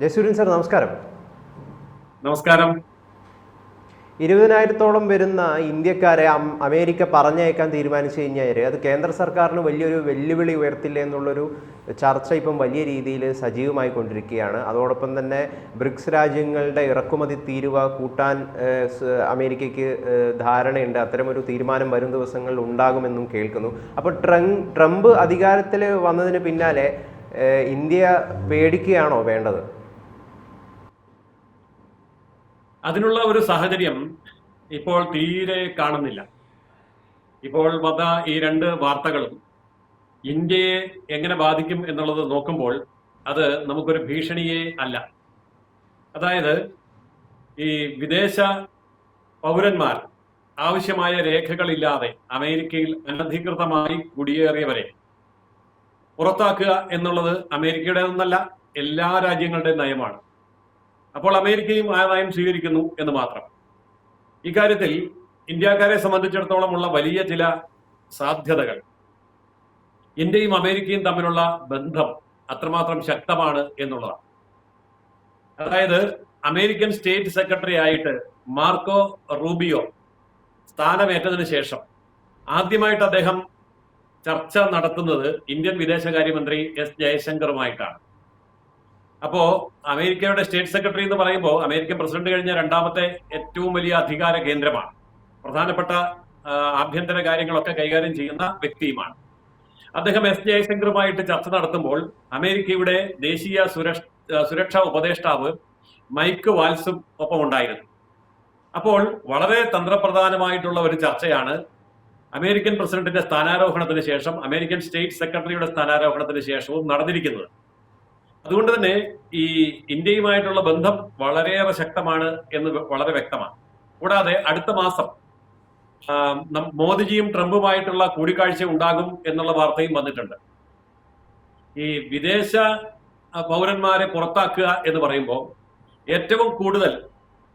Jayasuryan sir നമസ്കാരം. നമസ്കാരം. ഇരുപതിനായിരത്തോളം വരുന്ന ഇന്ത്യക്കാരെ അമേരിക്ക പറഞ്ഞയക്കാൻ തീരുമാനിച്ചു കഴിഞ്ഞാൽ അത് കേന്ദ്ര സർക്കാരിന് വലിയൊരു വെല്ലുവിളി ഉയർത്തില്ല എന്നുള്ളൊരു ചർച്ച ഇപ്പം വലിയ രീതിയിൽ സജീവമായി കൊണ്ടിരിക്കുകയാണ്. അതോടൊപ്പം തന്നെ ബ്രിക്സ് രാജ്യങ്ങളുടെ ഇറക്കുമതി തീരുവ കൂട്ടാൻ അമേരിക്കയ്ക്ക് ധാരണയുണ്ട്. അത്തരമൊരു തീരുമാനം വരും ദിവസങ്ങളിൽ ഉണ്ടാകുമെന്നും കേൾക്കുന്നു. അപ്പോൾ ട്രം ട്രംപ് അധികാരത്തിൽ വന്നതിന് പിന്നാലെ ഇന്ത്യ പേടിക്കുകയാണോ വേണ്ടത്? അതിനുള്ള ഒരു സാഹചര്യം ഇപ്പോൾ തീരെ കാണുന്നില്ല. ഇപ്പോൾ വന്ന ഈ രണ്ട് വാർത്തകളും ഇന്ത്യയെ എങ്ങനെ ബാധിക്കും എന്നുള്ളത് നോക്കുമ്പോൾ അത് നമുക്കൊരു ഭീഷണിയെ അല്ല. അതായത് ഈ വിദേശ പൗരന്മാർ ആവശ്യമായ രേഖകളില്ലാതെ അമേരിക്കയിൽ അനധികൃതമായി കുടിയേറിയവരെ പുറത്താക്കുക എന്നുള്ളത് അമേരിക്കയുടേതെന്നല്ല എല്ലാ രാജ്യങ്ങളുടെയും നയമാണ്. അപ്പോൾ അമേരിക്കയും ആ നയം സ്വീകരിക്കുന്നു എന്ന് മാത്രം. ഇക്കാര്യത്തിൽ ഇന്ത്യക്കാരെ സംബന്ധിച്ചിടത്തോളം ഉള്ള വലിയ ചില സാധ്യതകൾ. ഇന്ത്യയും അമേരിക്കയും തമ്മിലുള്ള ബന്ധം അത്രമാത്രം ശക്തമാണ് എന്നുള്ളതാണ്. അതായത് അമേരിക്കൻ സ്റ്റേറ്റ് സെക്രട്ടറി ആയിട്ട് മാർക്കോ റൂബിയോ സ്ഥാനമേറ്റതിനു ശേഷം ആദ്യമായിട്ട് അദ്ദേഹം ചർച്ച നടത്തുന്നത് ഇന്ത്യൻ വിദേശകാര്യമന്ത്രി എസ് ജയശങ്കറുമായിട്ടാണ്. അപ്പോ അമേരിക്കയുടെ സ്റ്റേറ്റ് സെക്രട്ടറി എന്ന് പറയുമ്പോൾ അമേരിക്കൻ പ്രസിഡന്റ് കഴിഞ്ഞ രണ്ടാമത്തെ ഏറ്റവും വലിയ അധികാര കേന്ദ്രമാണ്. പ്രധാനപ്പെട്ട ആഭ്യന്തര കാര്യങ്ങളൊക്കെ കൈകാര്യം ചെയ്യുന്ന വ്യക്തിയുമാണ്. അദ്ദേഹം എസ്. ജയശങ്കറുമായിട്ട് ചർച്ച നടത്തുമ്പോൾ അമേരിക്കയുടെ ദേശീയ സുരക്ഷ സുരക്ഷാ ഉപദേഷ്ടാവ് മൈക്ക് വാൽസും ഒപ്പം ഉണ്ടായിരുന്നു. അപ്പോൾ വളരെ തന്ത്രപ്രധാനമായിട്ടുള്ള ഒരു ചർച്ചയാണ് അമേരിക്കൻ പ്രസിഡന്റിന്റെ സ്ഥാനാരോഹണത്തിന് ശേഷം അമേരിക്കൻ സ്റ്റേറ്റ് സെക്രട്ടറിയുടെ സ്ഥാനാരോഹണത്തിന് ശേഷവും നടന്നിരിക്കുന്നത്. അതുകൊണ്ട് തന്നെ ഈ ഇന്ത്യയുമായിട്ടുള്ള ബന്ധം വളരെയേറെ ശക്തമാണ് എന്ന് വളരെ വ്യക്തമാണ്. കൂടാതെ അടുത്ത മാസം മോദിജിയും ട്രംപുമായിട്ടുള്ള കൂടിക്കാഴ്ച ഉണ്ടാകും എന്നുള്ള വാർത്തയും വന്നിട്ടുണ്ട്. ഈ വിദേശ പൗരന്മാരെ പുറത്താക്കുക എന്ന് പറയുമ്പോൾ ഏറ്റവും കൂടുതൽ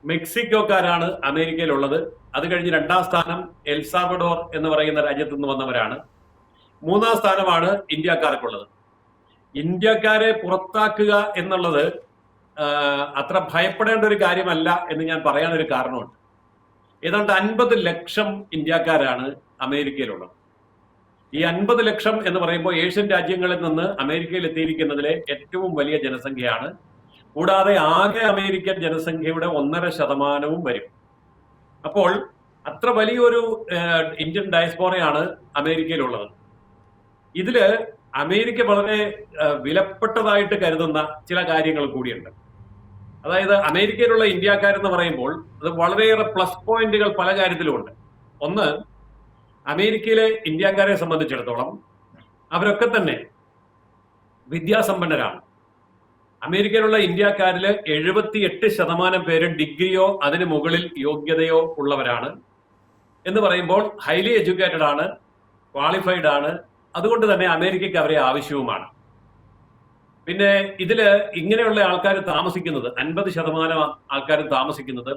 മെക്സിക്കോക്കാരാണ് അമേരിക്കയിലുള്ളത്. അത് കഴിഞ്ഞ് രണ്ടാം സ്ഥാനം എൽസാബഡോർ എന്ന് പറയുന്ന രാജ്യത്തു നിന്ന് വന്നവരാണ്. മൂന്നാം സ്ഥാനമാണ് ഇന്ത്യക്കാർക്കുള്ളത്. ഇന്ത്യക്കാരെ പുറത്താക്കുക എന്നുള്ളത് അത്ര ഭയപ്പെടേണ്ട ഒരു കാര്യമല്ല എന്ന് ഞാൻ പറയാനൊരു കാരണമുണ്ട്. ഏതാണ്ട് അൻപത് ലക്ഷം ഇന്ത്യക്കാരാണ് അമേരിക്കയിലുള്ളത്. ഈ അൻപത് ലക്ഷം എന്ന് പറയുമ്പോൾ ഏഷ്യൻ രാജ്യങ്ങളിൽ നിന്ന് അമേരിക്കയിൽ എത്തിയിരിക്കുന്നതിലെ ഏറ്റവും വലിയ ജനസംഖ്യയാണ്. കൂടാതെ ആകെ അമേരിക്കൻ ജനസംഖ്യയുടെ ഒന്നര ശതമാനവും വരും. അപ്പോൾ അത്ര വലിയൊരു ഇന്ത്യൻ ഡയസ്പോറയാണ് അമേരിക്കയിലുള്ളത്. ഇതിൽ അമേരിക്ക വളരെ വിലപ്പെട്ടതായിട്ട് കരുതുന്ന ചില കാര്യങ്ങൾ കൂടിയുണ്ട്. അതായത് അമേരിക്കയിലുള്ള ഇന്ത്യക്കാരെന്ന് പറയുമ്പോൾ അത് വളരെയേറെ പ്ലസ് പോയിന്റുകൾ പല കാര്യത്തിലുമുണ്ട്. ഒന്ന് അമേരിക്കയിലെ ഇന്ത്യക്കാരെ സംബന്ധിച്ചിടത്തോളം അവരൊക്കെ തന്നെ വിദ്യാസമ്പന്നരാണ്. അമേരിക്കയിലുള്ള ഇന്ത്യക്കാരിൽ എഴുപത്തിയെട്ട് ശതമാനം പേര് ഡിഗ്രിയോ അതിന് മുകളിൽ യോഗ്യതയോ ഉള്ളവരാണ് എന്ന് പറയുമ്പോൾ ഹൈലി എഡ്യൂക്കേറ്റഡ് ആണ് ക്വാളിഫൈഡ് ആണ് അതുകൊണ്ട് തന്നെ അമേരിക്കയ്ക്ക് അവരെ ആവശ്യവുമാണ്. പിന്നെ ഇതിൽ ഇങ്ങനെയുള്ള ആൾക്കാർ താമസിക്കുന്നത് അൻപത് ശതമാനം ആൾക്കാർ താമസിക്കുന്നത്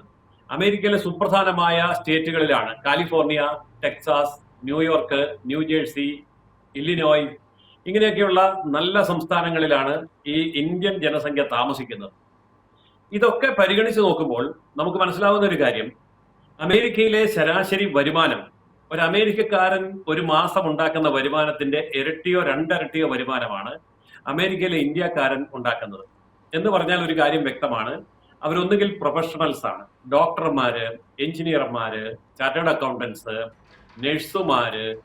അമേരിക്കയിലെ സുപ്രധാനമായ സ്റ്റേറ്റുകളിലാണ്. California Texas New York New Jersey Illinois ഇങ്ങനെയൊക്കെയുള്ള നല്ല സംസ്ഥാനങ്ങളിലാണ് ഈ ഇന്ത്യൻ ജനസംഖ്യ താമസിക്കുന്നത്. ഇതൊക്കെ പരിഗണിച്ച് നോക്കുമ്പോൾ നമുക്ക് മനസ്സിലാവുന്ന ഒരു കാര്യം അമേരിക്കയിലെ ശരാശരി വരുമാനം ഒരു അമേരിക്കക്കാരൻ ഒരു മാസം ഉണ്ടാക്കുന്ന വരുമാനത്തിന്റെ ഇരട്ടിയോ രണ്ടരട്ടിയോ വരുമാനമാണ് അമേരിക്കയിലെ ഇന്ത്യക്കാരൻ ഉണ്ടാക്കുന്നത്. എന്ന് പറഞ്ഞാൽ ഒരു കാര്യം വ്യക്തമാണ്. അവരൊന്നുകിൽ പ്രൊഫഷണൽസ് ആണ്. ഡോക്ടർമാര് എഞ്ചിനീയർമാര് ചാർട്ടേഡ് അക്കൗണ്ടൻസ് നഴ്സുമാര്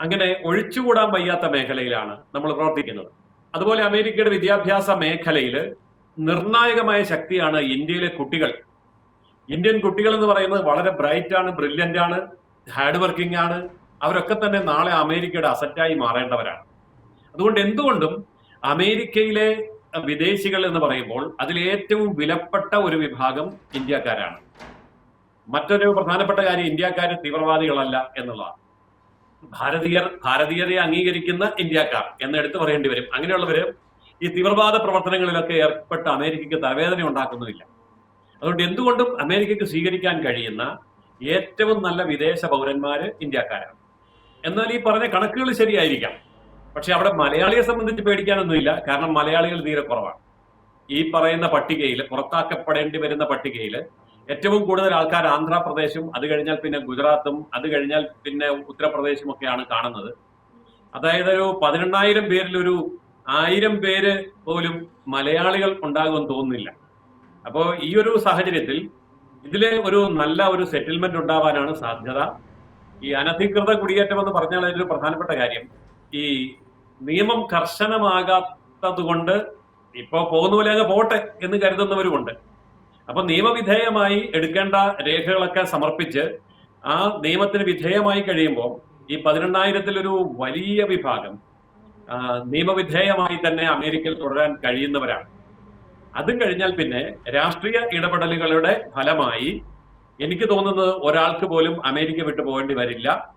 അങ്ങനെ ഒഴിച്ചുകൂടാൻ വയ്യാത്ത മേഖലയിലാണ് നമ്മൾ പ്രവർത്തിക്കുന്നത്. അതുപോലെ അമേരിക്കയുടെ വിദ്യാഭ്യാസ മേഖലയിൽ നിർണായകമായ ശക്തിയാണ് ഇന്ത്യയിലെ കുട്ടികൾ. ഇന്ത്യൻ കുട്ടികൾ എന്ന് പറയുന്നത് വളരെ ബ്രൈറ്റ് ആണ് ബ്രില്യന്റ് ആണ് ഹാർഡ് വർക്കിംഗ് ആണ്. അവരൊക്കെ തന്നെ നാളെ അമേരിക്കയുടെ അസറ്റായി മാറേണ്ടവരാണ്. അതുകൊണ്ട് എന്തുകൊണ്ടും അമേരിക്കയിലെ വിദേശികൾ എന്ന് പറയുമ്പോൾ അതിൽ ഏറ്റവും വിലപ്പെട്ട ഒരു വിഭാഗം ഇന്ത്യക്കാരാണ്. മറ്റൊരു പ്രധാനപ്പെട്ട കാര്യം ഇന്ത്യക്കാർ തീവ്രവാദികളല്ല എന്നുള്ളതാണ്. ഭാരതീയർ ഭാരതീയതയെ അംഗീകരിക്കുന്ന ഇന്ത്യക്കാർ എന്ന് എടുത്തു പറയേണ്ടി വരും. അങ്ങനെയുള്ളവര് ഈ തീവ്രവാദ പ്രവർത്തനങ്ങളിലൊക്കെ ഏർപ്പെട്ട് അമേരിക്കയ്ക്ക് തലവേദന ഉണ്ടാക്കുന്നുമില്ല. അതുകൊണ്ട് എന്തുകൊണ്ടും അമേരിക്കയ്ക്ക് സ്വീകരിക്കാൻ കഴിയുന്ന ഏറ്റവും നല്ല വിദേശ പൗരന്മാര് ഇന്ത്യക്കാരാണ്. എന്നാൽ ഈ പറഞ്ഞ കണക്കുകൾ ശരിയായിരിക്കാം. പക്ഷെ അവിടെ മലയാളിയെ സംബന്ധിച്ച് പേടിക്കാനൊന്നുമില്ല. കാരണം മലയാളികൾ തീരെ കുറവാണ്. ഈ പറയുന്ന പട്ടികയിൽ പുറത്താക്കപ്പെടേണ്ടി വരുന്ന പട്ടികയിൽ ഏറ്റവും കൂടുതൽ ആൾക്കാർ ആന്ധ്രാപ്രദേശും അത് കഴിഞ്ഞാൽ പിന്നെ ഗുജറാത്തും അത് കഴിഞ്ഞാൽ പിന്നെ ഉത്തർപ്രദേശും ഒക്കെയാണ് കാണുന്നത്. അതായത് ഒരു പതിനെണ്ണായിരം പേരിൽ ഒരു ആയിരം പേര് പോലും മലയാളികൾ ഉണ്ടാകുമെന്ന് തോന്നുന്നില്ല. അപ്പോൾ ഈ ഒരു സാഹചര്യത്തിൽ ഇതിലെ ഒരു നല്ല ഒരു സെറ്റിൽമെന്റ് ഉണ്ടാവാനാണ് സാധ്യത. ഈ അനധികൃത കുടിയേറ്റം എന്ന് പറഞ്ഞാൽ അതിലൊരു പ്രധാനപ്പെട്ട കാര്യം. ഈ നിയമം കർശനമാകാത്തത് കൊണ്ട് ഇപ്പോ പോകുന്ന പോലെ അങ്ങ് പോട്ടെ എന്ന് കരുതുന്നവരുമുണ്ട്. അപ്പൊ നിയമവിധേയമായി എടുക്കേണ്ട രേഖകളൊക്കെ സമർപ്പിച്ച് ആ നിയമത്തിന് വിധേയമായി കഴിയുമ്പോൾ ഈ പതിനെണ്ണായിരത്തിലൊരു വലിയ വിഭാഗം നിയമവിധേയമായി തന്നെ അമേരിക്കയിൽ തുടരാൻ കഴിയുന്നവരാണ്. അതും കഴിഞ്ഞാൽ പിന്നെ രാഷ്ട്രീയ ഇടപെടലുകളുടെ ഫലമായി എനിക്ക് തോന്നുന്നത് ഒരാൾക്ക് പോലും അമേരിക്ക വിട്ടു പോകേണ്ടി വരില്ല.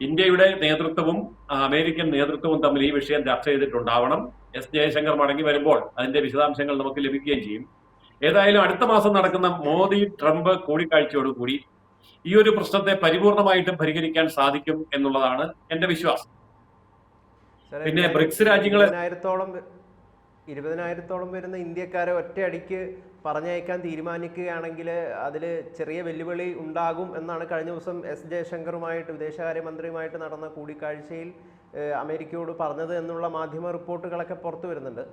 ഇന്ത്യയുടെ നേതൃത്വവും അമേരിക്കൻ നേതൃത്വവും തമ്മിൽ ഈ വിഷയം ചർച്ച ചെയ്തിട്ടുണ്ടാവണം. എസ്. ജയശങ്കർ മടങ്ങി വരുമ്പോൾ അതിന്റെ വിശദാംശങ്ങൾ നമുക്ക് ലഭിക്കുകയും ചെയ്യും. ഏതായാലും അടുത്ത മാസം നടക്കുന്ന മോദി ട്രംപ് കൂടിക്കാഴ്ചയോടുകൂടി ഈ ഒരു പ്രശ്നത്തെ പരിപൂർണമായിട്ടും പരിഹരിക്കാൻ സാധിക്കും എന്നുള്ളതാണ് എന്റെ വിശ്വാസം. പിന്നെ ബ്രിക്സ് രാജ്യങ്ങളെ- ഇരുപതിനായിരത്തോളം വരുന്ന ഇന്ത്യക്കാരെ ഒറ്റയടിക്ക് പറഞ്ഞയക്കാൻ തീരുമാനിക്കുകയാണെങ്കിൽ അതിൽ ചെറിയ വെല്ലുവിളി ഉണ്ടാകും എന്നാണ് കഴിഞ്ഞ ദിവസം എസ് ജയശങ്കറുമായിട്ട് വിദേശകാര്യമന്ത്രിയുമായിട്ട് നടന്ന കൂടിക്കാഴ്ചയിൽ അമേരിക്കയോട് പറഞ്ഞത് എന്നുള്ള മാധ്യമ റിപ്പോർട്ടുകളൊക്കെ പുറത്തു വരുന്നുണ്ട്.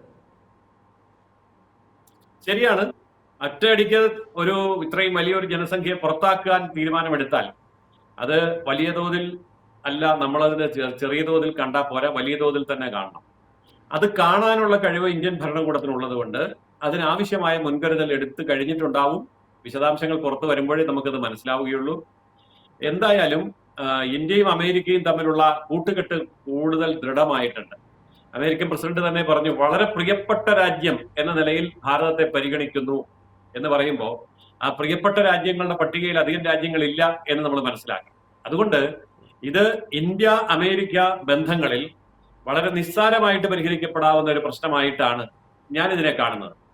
ശരിയാണ്. ഒറ്റയടിക്ക് ഒരു ഇത്രയും വലിയൊരു ജനസംഖ്യയെ പുറത്താക്കാൻ തീരുമാനമെടുത്താൽ അത് വലിയ തോതിൽ അല്ല നമ്മളതിന് ചെറിയ തോതിൽ കണ്ടാൽ പോരാ വലിയ തോതിൽ തന്നെ കാണണം. അത് കാണാനുള്ള കഴിവ് ഇന്ത്യൻ ഭരണകൂടത്തിനുള്ളത് കൊണ്ട് അതിനാവശ്യമായ മുൻകരുതൽ എടുത്തു കഴിഞ്ഞിട്ടുണ്ടാവും. വിശദാംശങ്ങൾ പുറത്തു വരുമ്പോഴേ നമുക്കത് മനസ്സിലാവുകയുള്ളൂ. എന്തായാലും ഇന്ത്യയും അമേരിക്കയും തമ്മിലുള്ള കൂട്ടുകെട്ട് കൂടുതൽ ദൃഢമായിട്ടുണ്ട്. അമേരിക്കൻ പ്രസിഡന്റ് തന്നെ പറഞ്ഞു വളരെ പ്രിയപ്പെട്ട രാജ്യം എന്ന നിലയിൽ ഭാരതത്തെ പരിഗണിക്കുന്നു എന്ന് പറയുമ്പോൾ ആ പ്രിയപ്പെട്ട രാജ്യങ്ങളുടെ പട്ടികയിൽ അധികം രാജ്യങ്ങളില്ല എന്ന് നമ്മൾ മനസ്സിലാക്കി. അതുകൊണ്ട് ഇത് ഇന്ത്യ അമേരിക്ക ബന്ധങ്ങളിൽ വളരെ നിസ്സാരമായിട്ട് പരിഹരിക്കപ്പെടാവുന്ന ഒരു പ്രശ്നമായിട്ടാണ് ഞാൻ ഇതിനെ കാണുന്നത്.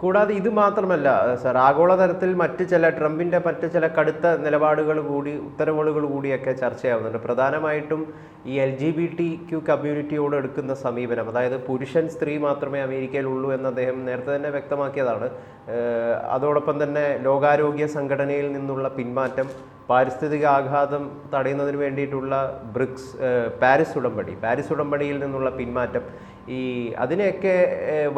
കൂടാതെ ഇത് മാത്രമല്ല സർ ആഗോളതലത്തിൽ മറ്റ് ചില ട്രംപിന്റെ മറ്റ് ചില കടുത്ത നിലപാടുകൾ കൂടി ഉത്തരവുകൾ കൂടിയൊക്കെ ചർച്ചയാവുന്നുണ്ട്. പ്രധാനമായിട്ടും ഈ L G B T Q കമ്മ്യൂണിറ്റിയോട് എടുക്കുന്ന സമീപനം അതായത് പുരുഷൻ സ്ത്രീ മാത്രമേ അമേരിക്കയിലുള്ളൂ എന്ന് അദ്ദേഹം നേരത്തെ തന്നെ വ്യക്തമാക്കിയതാണ്. അതോടൊപ്പം തന്നെ ലോകാരോഗ്യ സംഘടനയിൽ നിന്നുള്ള പിന്മാറ്റം പാരിസ്ഥിതിക ആഘാതം തടയുന്നതിന് വേണ്ടിയിട്ടുള്ള ബ്രിക്സ് പാരീസ് ഉടമ്പടി പാരീസ് ഉടമ്പടിയിൽ നിന്നുള്ള പിന്മാറ്റം ഈ അതിനെയൊക്കെ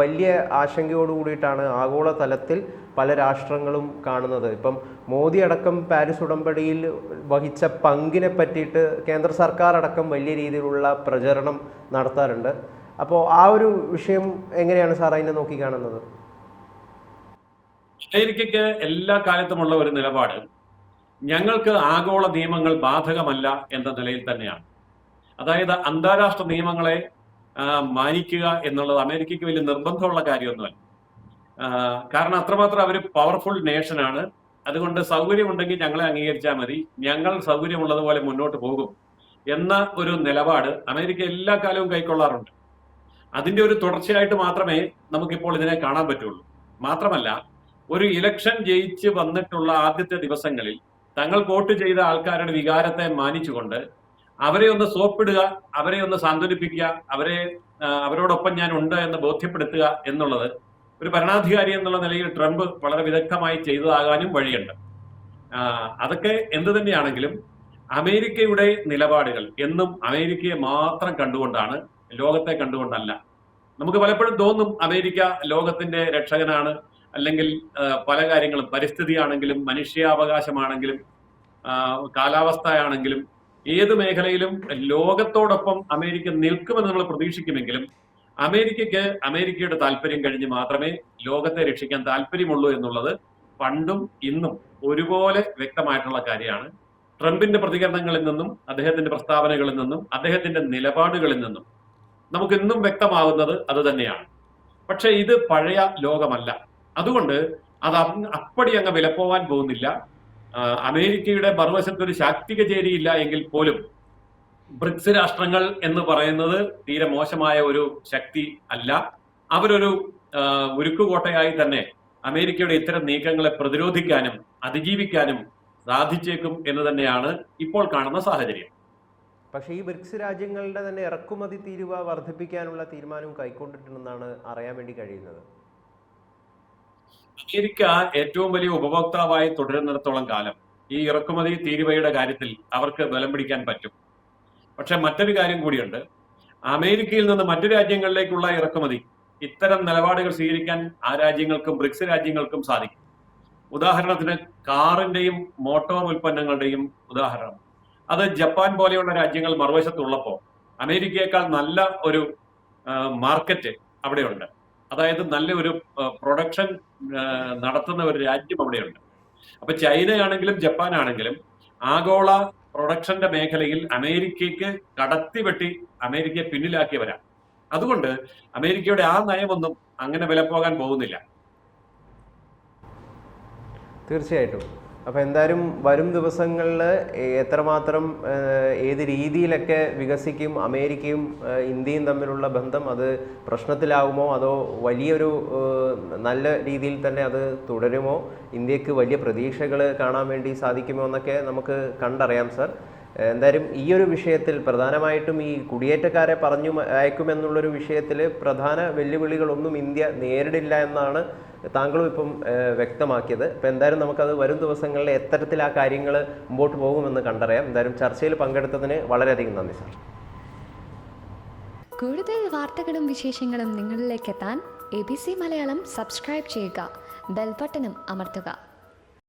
വലിയ ആശങ്കയോട് കൂടിയിട്ടാണ് ആഗോള തലത്തിൽ പല രാഷ്ട്രങ്ങളും കാണുന്നത്. ഇപ്പം മോദി അടക്കം പാരീസ് ഉടമ്പടിയിൽ വഹിച്ച പങ്കിനെ പറ്റിയിട്ട് കേന്ദ്ര സർക്കാർ അടക്കം വലിയ രീതിയിലുള്ള പ്രചരണം നടത്താറുണ്ട്. അപ്പോൾ ആ ഒരു വിഷയം എങ്ങനെയാണ് സാർ അതിനെ നോക്കി കാണുന്നത്? അമേരിക്കയ്ക്ക് എല്ലാ കാലത്തുമുള്ള ഒരു നിലപാട് ഞങ്ങൾക്ക് ആഗോള നിയമങ്ങൾ ബാധകമല്ല എന്ന നിലയിൽ തന്നെയാണ്. അതായത് അന്താരാഷ്ട്ര നിയമങ്ങളെ മാനിക്കുക എന്നുള്ളത് അമേരിക്കയ്ക്ക് വലിയ നിർബന്ധമുള്ള കാര്യമൊന്നുമല്ല. കാരണം അത്രമാത്രം അവർ പവർഫുൾ നേഷനാണ് അതുകൊണ്ട് സൗകര്യമുണ്ടെങ്കിൽ ഞങ്ങളെ അംഗീകരിച്ചാൽ മതി. ഞങ്ങൾ സൗകര്യമുള്ളതുപോലെ മുന്നോട്ട് പോകും എന്ന ഒരു നിലപാട് അമേരിക്ക എല്ലാ കാലവും കൈക്കൊള്ളാറുണ്ട്. അതിന്റെ ഒരു തുടർച്ചയായിട്ട് മാത്രമേ നമുക്കിപ്പോൾ ഇതിനെ കാണാൻ പറ്റുള്ളൂ. മാത്രമല്ല ഒരു ഇലക്ഷൻ ജയിച്ച് വന്നിട്ടുള്ള ആദ്യത്തെ ദിവസങ്ങളിൽ തങ്ങൾ വോട്ട് ചെയ്ത ആൾക്കാരുടെ വികാരത്തെ മാനിച്ചുകൊണ്ട് അവരെ ഒന്ന് സോപ്പിടുക അവരെ ഒന്ന് സാന്ത്വനിപ്പിക്കുക അവരെ അവരോടൊപ്പം ഞാൻ ഉണ്ട് എന്ന് ബോധ്യപ്പെടുത്തുക എന്നുള്ളത് ഒരു ഭരണാധികാരി എന്നുള്ള നിലയിൽ ട്രംപ് വളരെ വിദഗ്ധമായി ചെയ്തതാകാനും വഴിയുണ്ട്. അതൊക്കെ എന്ത് തന്നെയാണെങ്കിലും അമേരിക്കയുടെ നിലപാടുകൾ എന്നും അമേരിക്കയെ മാത്രം കണ്ടുകൊണ്ടാണ് ലോകത്തെ കണ്ടുകൊണ്ടല്ല. നമുക്ക് പലപ്പോഴും തോന്നും അമേരിക്ക ലോകത്തിന്റെ രക്ഷകനാണ് അല്ലെങ്കിൽ പല കാര്യങ്ങളും പരിസ്ഥിതിയാണെങ്കിലും മനുഷ്യാവകാശമാണെങ്കിലും കാലാവസ്ഥയാണെങ്കിലും ഏത് മേഖലയിലും ലോകത്തോടൊപ്പം അമേരിക്ക നിൽക്കുമെന്ന് നമ്മൾ പ്രതീക്ഷിക്കുമെങ്കിലും അമേരിക്കയ്ക്ക് അമേരിക്കയുടെ താല്പര്യം കഴിഞ്ഞ് മാത്രമേ ലോകത്തെ രക്ഷിക്കാൻ താല്പര്യമുള്ളൂ എന്നുള്ളത് പണ്ടും ഇന്നും ഒരുപോലെ വ്യക്തമായിട്ടുള്ള കാര്യമാണ്. ട്രംപിന്റെ പ്രതികരണങ്ങളിൽ നിന്നും അദ്ദേഹത്തിന്റെ പ്രസ്താവനകളിൽ നിന്നും അദ്ദേഹത്തിന്റെ നിലപാടുകളിൽ നിന്നും നമുക്ക് ഇന്നും വ്യക്തമാകുന്നത് അത് തന്നെയാണ്. പക്ഷെ ഇത് പഴയ ലോകമല്ല. അതുകൊണ്ട് അത് അപ്പടി അങ്ങ് വിലപ്പോവാൻ പോകുന്നില്ല. അമേരിക്കയുടെ മറുവശത്ത് ഒരു ശാക്തിക ചേരിയില്ല എങ്കിൽ പോലും ബ്രിക്സ് രാഷ്ട്രങ്ങൾ എന്ന് പറയുന്നത് തീരെ മോശമായ ഒരു ശക്തി അല്ല. അവരൊരു ഉരുക്കുകോട്ടയായി തന്നെ അമേരിക്കയുടെ ഇത്തരം നീക്കങ്ങളെ പ്രതിരോധിക്കാനും അതിജീവിക്കാനും സാധിച്ചേക്കും എന്ന് തന്നെയാണ് ഇപ്പോൾ കാണുന്ന സാഹചര്യം. പക്ഷേ ഈ ബ്രിക്സ് രാജ്യങ്ങളുടെ തന്നെ ഇറക്കുമതി തീരുവ വർദ്ധിപ്പിക്കാനുള്ള തീരുമാനവും കൈക്കൊണ്ടിട്ടുണ്ടെന്നാണ് അറിയാൻ വേണ്ടി കഴിയുന്നത്. അമേരിക്ക ഏറ്റവും വലിയ ഉപഭോക്താവായി തുടരുന്നിടത്തോളം കാലം ഈ ഇറക്കുമതി തീരുവയുടെ കാര്യത്തിൽ അവർക്ക് ബലം പിടിക്കാൻ പറ്റും. പക്ഷെ മറ്റൊരു കാര്യം കൂടിയുണ്ട്. അമേരിക്കയിൽ നിന്ന് മറ്റു രാജ്യങ്ങളിലേക്കുള്ള ഇറക്കുമതി ഇത്തരം നിലപാടുകൾ സ്വീകരിക്കാൻ ആ രാജ്യങ്ങൾക്കും ബ്രിക്സ് രാജ്യങ്ങൾക്കും സാധിക്കും. ഉദാഹരണത്തിന് കാറിന്റെയും മോട്ടോർ ഉൽപ്പന്നങ്ങളുടെയും ഉദാഹരണം. അത് ജപ്പാൻ പോലെയുള്ള രാജ്യങ്ങൾ മറുവശത്തുള്ളപ്പോൾ അമേരിക്കയേക്കാൾ നല്ല ഒരു മാർക്കറ്റ് അവിടെയുണ്ട്. അതായത് നല്ല ഒരു പ്രൊഡക്ഷൻ നടത്തുന്ന ഒരു രാജ്യം അവിടെയുണ്ട്. അപ്പൊ ചൈനയാണെങ്കിലും ജപ്പാനാണെങ്കിലും ആഗോള പ്രൊഡക്ഷന്റെ മേഖലയിൽ അമേരിക്കയ്ക്ക് കടത്തി വെട്ടി അമേരിക്കയെ പിന്നിലാക്കിയവരാണ്. അതുകൊണ്ട് അമേരിക്കയുടെ ആ നയമൊന്നും അങ്ങനെ വില പോകാൻ പോകുന്നില്ല. തീർച്ചയായിട്ടും. അപ്പോൾ എന്തായാലും വരും ദിവസങ്ങളിൽ എത്രമാത്രം ഏത് രീതിയിലൊക്കെ വികസിക്കും അമേരിക്കയും ഇന്ത്യയും തമ്മിലുള്ള ബന്ധം അത് പ്രശ്നത്തിലാവുമോ അതോ വലിയൊരു നല്ല രീതിയിൽ തന്നെ അത് തുടരുമോ? ഇന്ത്യയ്ക്ക് വലിയ പ്രതീക്ഷകൾ കാണാൻ വേണ്ടി സാധിക്കുമോ എന്നൊക്കെ നമുക്ക് കണ്ടറിയാം സർ. എന്തായാലും ഈ ഒരു വിഷയത്തിൽ പ്രധാനമായിട്ടും ഈ കുടിയേറ്റക്കാരെ പറഞ്ഞു അയക്കുമെന്നുള്ളൊരു വിഷയത്തിൽ പ്രധാന വെല്ലുവിളികളൊന്നും ഇന്ത്യ നേരിടില്ല എന്നാണ് താങ്കളും ഇപ്പം വ്യക്തമാക്കിയത്. ഇപ്പം എന്തായാലും നമുക്കത് വരും ദിവസങ്ങളിൽ എത്തരത്തിൽ ആ കാര്യങ്ങൾ മുമ്പോട്ട് പോകുമെന്ന് കണ്ടറിയാം. എന്തായാലും ചർച്ചയിൽ പങ്കെടുത്തതിന് വളരെയധികം നന്ദി സാർ. കൂടുതൽ വാർത്തകളും വിശേഷങ്ങളും നിങ്ങളിലേക്ക് എത്താൻ A B C Malayalam subscribe ചെയ്യുക ബെൽബട്ടനും അമർത്തുക.